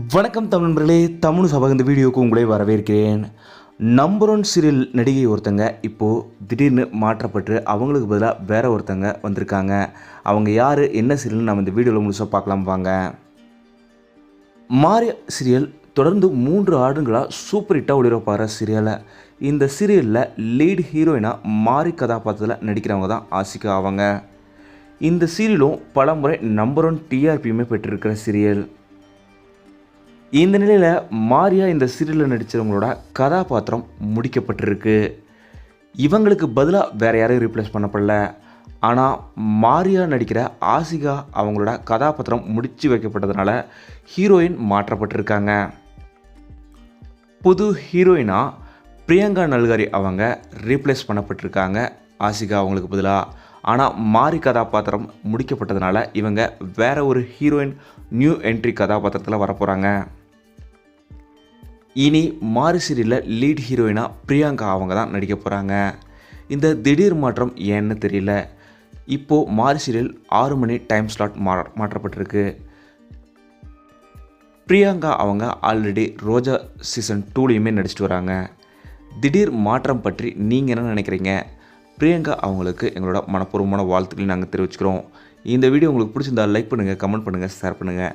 வணக்கம் தமிழ் நண்பர்களே. தமிழ் சபா இந்த வீடியோவுக்கு உங்களை வரவேற்கிறேன். நம்பர் ஒன் சீரியல் நடிகை ஒருத்தங்க இப்போது திடீர்னு மாற்றப்பட்டு அவங்களுக்கு பதிலாக வேற ஒருத்தங்க வந்திருக்காங்க. அவங்க யார் என்ன சீரியல்னு நம்ம இந்த வீடியோவில் முழுசாக பார்க்கலாம் வாங்க. மாரிய சீரியல் தொடர்ந்து மூன்று ஆண்டுகளாக சூப்பர் ஹிட்டாக ஒளிபரப்பாகிற சீரியலை இந்த சீரியலில் லீட் ஹீரோயினாக மாரி கதாபாத்திரத்தில் நடிக்கிறவங்க தான் ஆசிகா ஆவாங்க இந்த சீரியலும் பலமுறை நம்பர் ஒன் டிஆர்பியுமே பெற்றிருக்கிற சீரியல் இந்த நிலையில் மாரியா இந்த சீரியலில் நடித்தவங்களோட கதாபாத்திரம் முடிக்கப்பட்டிருக்கு. இவங்களுக்கு பதிலாக வேறு யாரையும் ரீப்ளேஸ் பண்ணப்படல. ஆனால் மாரியா நடிக்கிற ஆசிகா அவங்களோட கதாபாத்திரம் முடித்து வைக்கப்பட்டதுனால ஹீரோயின் மாற்றப்பட்டிருக்காங்க. புது ஹீரோயினாக பிரியங்கா நல்காரி அவங்க ரீப்ளேஸ் பண்ணப்பட்டிருக்காங்க ஆசிகா அவங்களுக்கு பதிலாக ஆனால் மாரி கதாபாத்திரம் முடிக்கப்பட்டதுனால இவங்க வேற ஒரு ஹீரோயின் நியூ என்ட்ரி கதாபாத்திரத்தில் வரப்போகிறாங்க இனி மாரி சீரியலில் லீட் ஹீரோயினாக பிரியங்கா அவங்க தான் நடிக்க போகிறாங்க இந்த திடீர் மாற்றம் ஏன்னு தெரியல. இப்போது மாரி சீரியல் ஆறு மணி டைம் ஸ்லாட் மா மாற்றப்பட்டிருக்கு. பிரியங்கா அவங்க ஆல்ரெடி ரோஜா சீசன் டூலேயுமே நடிச்சிட்டு வராங்க. திடீர் மாற்றம் பற்றி நீங்கள் என்ன நினைக்கிறீங்க? பிரியங்கா அவங்களுக்கு எங்களோட மனப்பூர்வமான வாழ்த்துக்களை நாங்கள் தெரிவிச்சுக்கிறோம். இந்த வீடியோ உங்களுக்கு பிடிச்சிருந்தா லைக் பண்ணுங்கள் கமெண்ட் பண்ணுங்கள் ஷேர் பண்ணுங்கள்